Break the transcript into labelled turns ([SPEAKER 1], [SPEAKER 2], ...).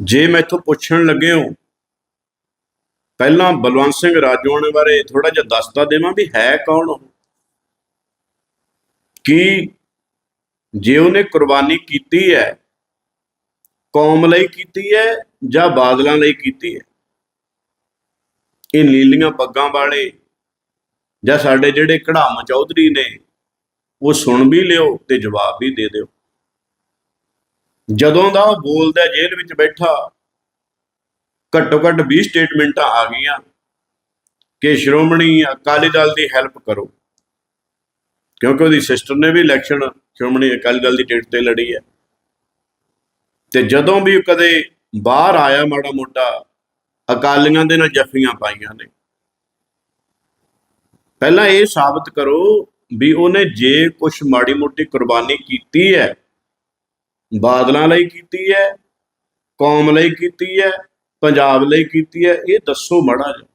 [SPEAKER 1] ਜੇ ਮੈਥੋਂ ਪੁੱਛਣ ਲੱਗੇ ਹੋ, ਪਹਿਲਾਂ ਬਲਵੰਤ ਸਿੰਘ ਰਾਜੋਆਣੇ ਬਾਰੇ ਥੋੜਾ ਜਿਹਾ ਦੱਸਦਾ ਦੇਵਾਂ ਵੀ ਹੈ ਕੌਣ ਕੀ ਜੇ ਉਹਨੇ ਕੁਰਬਾਨੀ ਕੀਤੀ ਹੈ, ਕੌਮ ਲਈ ਕੀਤੀ ਹੈ ਜਾਂ ਬਾਦਲਾਂ ਲਈ ਕੀਤੀ ਹੈ? ਇਹ ਨੀਲੀਆਂ ਪੱਗਾਂ ਵਾਲੇ ਜਾਂ ਸਾਡੇ ਜਿਹੜੇ ਕਢਾਮ ਚੌਧਰੀ ਨੇ, ਉਹ ਸੁਣ ਵੀ ਲਿਓ ਤੇ ਜਵਾਬ ਵੀ ਦੇ ਦਿਓ। ਜਦੋਂ ਦਾ ਉਹ ਬੋਲਦਾ ਜੇਲ੍ਹ ਵਿੱਚ ਬੈਠਾ ਘੱਟੋ ਘੱਟ 20 ਸਟੇਟਮੈਂਟਾਂ ਆ ਗਈਆਂ ਕਿ ਸ਼੍ਰੋਮਣੀ ਅਕਾਲੀ ਦਲ ਦੀ ਹੈਲਪ ਕਰੋ। ਕਿਉਂਕਿ ਉਹਦੀ ਸਿਸਟਰ ਨੇ ਵੀ ਇਲੈਕਸ਼ਨ ਸ਼੍ਰੋਮਣੀ ਅਕਾਲੀ ਦਲ ਦੀ ਟਿਕਟ ਤੇ ਲੜੀ ਹੈ। ਤੇ ਜਦੋਂ ਵੀ ਕਦੇ ਬਾਹਰ ਆਇਆ ਮਾੜਾ ਮੋਟਾ, ਅਕਾਲੀਆਂ ਦੇ ਨਾਲ ਜੱਫੀਆਂ ਪਾਈਆਂ ਨੇ। ਪਹਿਲਾਂ ਇਹ ਸਾਬਤ ਕਰੋ ਵੀ ਉਹਨੇ ਜੇ ਕੁਝ ਮਾੜੀ ਮੋਟੀ ਕੁਰਬਾਨੀ ਕੀਤੀ ਹੈ ਬਾਦਲਾਂ ਲਈ ਕੀਤੀ ਹੈ, ਕੌਮ ਲਈ ਕੀਤੀ ਹੈ, ਪੰਜਾਬ ਲਈ ਕੀਤੀ ਹੈ, ਇਹ ਦੱਸੋ ਮਾੜਾ ਜਿਹਾ।